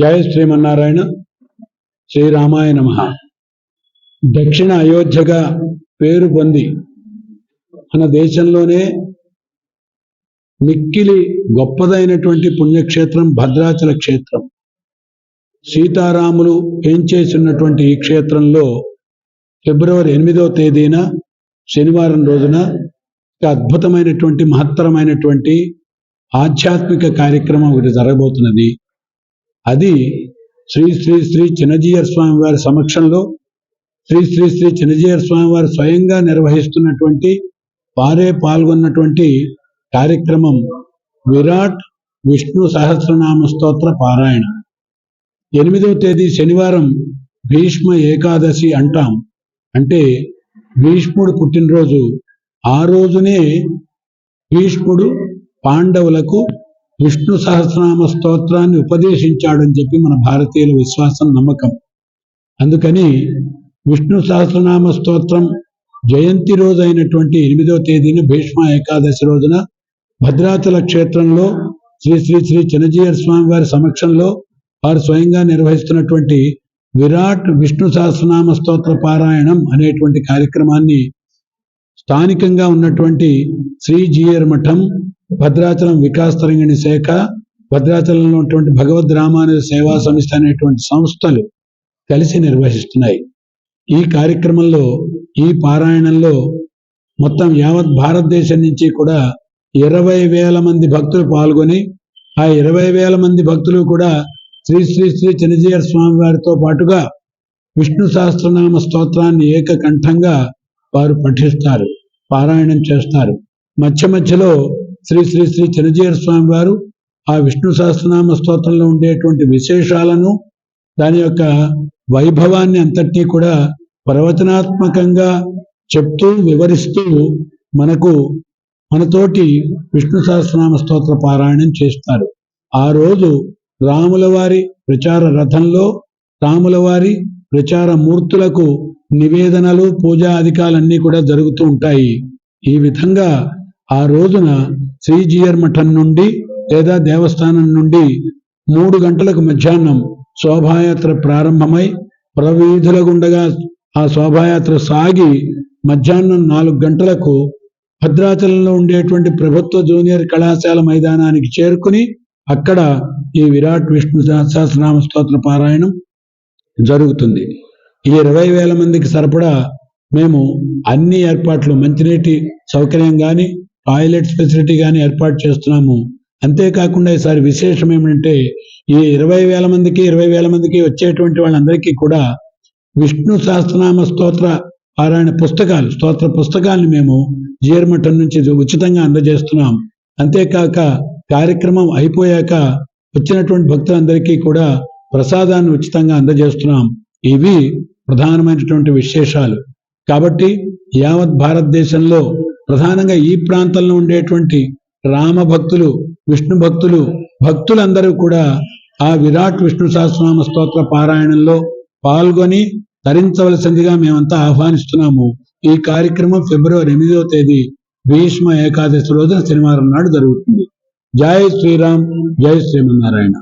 జయ శ్రీమన్నారాయణ. శ్రీరామాయ నమ. దక్షిణ అయోధ్యగా పేరు పొంది మన దేశంలోనే మిక్కిలి గొప్పదైనటువంటి పుణ్యక్షేత్రం భద్రాచల క్షేత్రం. సీతారాములు ఏం చేసినటువంటి ఈ క్షేత్రంలో ఫిబ్రవరి ఎనిమిదవ తేదీన శనివారం రోజున అద్భుతమైనటువంటి మహత్తరమైనటువంటి ఆధ్యాత్మిక కార్యక్రమం ఒకటి జరగబోతున్నది. అది శ్రీ శ్రీ శ్రీ చిన్నజీయర్ స్వామి వారి సమక్షంలో శ్రీ శ్రీ శ్రీ చిన్నజీయర్ స్వామి వారు స్వయంగా నిర్వహిస్తున్నటువంటి వారే పాల్గొన్నటువంటి కార్యక్రమం విరాట్ విష్ణు సహస్రనామ స్తోత్ర పారాయణ. ఎనిమిదవ తేదీ శనివారం భీష్మ ఏకాదశి అంటాం. అంటే భీష్ముడు పుట్టినరోజు. ఆ రోజునే భీష్ముడు పాండవులకు విష్ణు సహస్రనామ స్తోత్రాన్ని ఉపదేశించాడని చెప్పి మన భారతీయుల విశ్వాసం నమ్మకం. అందుకని విష్ణు సహస్రనామ స్తోత్రం జయంతి రోజు అయినటువంటి ఎనిమిదవ తేదీన భీష్మ ఏకాదశి రోజున భద్రాచల క్షేత్రంలో శ్రీ శ్రీ శ్రీ చిన్నజీయర్ స్వామి వారి సమక్షంలో వారు స్వయంగా నిర్వహిస్తున్నటువంటి విరాట్ విష్ణు సహస్రనామ స్తోత్ర పారాయణం అనేటువంటి కార్యక్రమాన్ని స్థానికంగా ఉన్నటువంటి శ్రీ జియర్ మఠం భద్రాచలం వికాస్ తరంగిణి శాఖ భద్రాచలంలో ఉన్నటువంటి భగవద్ రామానుజ సేవా సంస్థ అనేటువంటి సంస్థలు కలిసి నిర్వహిస్తున్నాయి. ఈ కార్యక్రమంలో ఈ పారాయణంలో మొత్తం యావత్ భారతదేశం నుంచి కూడా ఇరవై వేల మంది భక్తులు పాల్గొని ఆ ఇరవై వేల మంది భక్తులు కూడా శ్రీ శ్రీ శ్రీ చిన్నజీయర్ స్వామి వారితో పాటుగా విష్ణు సహస్రనామ స్తోత్రాన్ని ఏకకంఠంగా వారు పఠిస్తారు పారాయణం చేస్తారు. మధ్య మధ్యలో శ్రీ శ్రీ శ్రీ చిన్నజీయర్ స్వామి వారు ఆ విష్ణు సహస్రనామ స్తోత్రంలో ఉండేటువంటి విశేషాలను దాని యొక్క వైభవాన్ని అంతటినీ కూడా ప్రవచనాత్మకంగా చెప్తూ వివరిస్తూ మనకు మనతోటి విష్ణు సహస్రనామ స్తోత్ర పారాయణం చేస్తారు. ఆ రోజు రాముల వారి ప్రచార రథంలో రాముల వారి ప్రచార మూర్తులకు నివేదనలు పూజా అధికాలన్నీ కూడా జరుగుతూ ఉంటాయి. ఈ విధంగా ఆ రోజున శ్రీజియర్ మఠం నుండి లేదా దేవస్థానం నుండి మూడు గంటలకు మధ్యాహ్నం శోభాయాత్ర ప్రారంభమై ప్రవీధుల గుండగా ఆ శోభాయాత్ర సాగి మధ్యాహ్నం నాలుగు గంటలకు భద్రాచలంలో ఉండేటువంటి ప్రభుత్వ జూనియర్ కళాశాల మైదానానికి చేరుకుని అక్కడ ఈ విరాట్ విష్ణు సహస్రనామ స్తోత్ర పారాయణం జరుగుతుంది. ఈ ఇరవై వేల మందికి సరిపడా మేము అన్ని ఏర్పాట్లు మంచినీటి సౌకర్యం కానీ టాయిలెట్ ఫెసిలిటీ కానీ ఏర్పాటు చేస్తున్నాము. అంతేకాకుండా ఈసారి విశేషం ఏమిటంటే ఈ ఇరవై వేల మందికి ఇరవై వేల మందికి వచ్చేటువంటి వాళ్ళందరికీ కూడా విష్ణు సహస్రనామ స్తోత్ర పారాయణ పుస్తకాలు స్తోత్ర పుస్తకాలను మేము జీర్మఠం నుంచి ఉచితంగా అందజేస్తున్నాం. అంతేకాక కార్యక్రమం అయిపోయాక వచ్చినటువంటి భక్తులందరికీ కూడా ప్రసాదాన్ని ఉచితంగా అందజేస్తున్నాం. ఇవి ప్రధానమైనటువంటి విశేషాలు. కాబట్టి యావత్ భారతదేశంలో ప్రధానంగా ఈ ప్రాంతంలో ఉండేటువంటి రామ భక్తులు విష్ణు భక్తులు భక్తులందరూ కూడా ఆ విరాట్ విష్ణు సహస్రనామ స్తోత్ర పారాయణంలో పాల్గొని తరించవలసిందిగా మేమంతా ఆహ్వానిస్తున్నాము. ఈ కార్యక్రమం ఫిబ్రవరి ఎనిమిదవ తేదీ భీష్మ ఏకాదశి రోజున శనివారం నాడు జరుగుతుంది. जय श्री राम जय श्रीमनारायण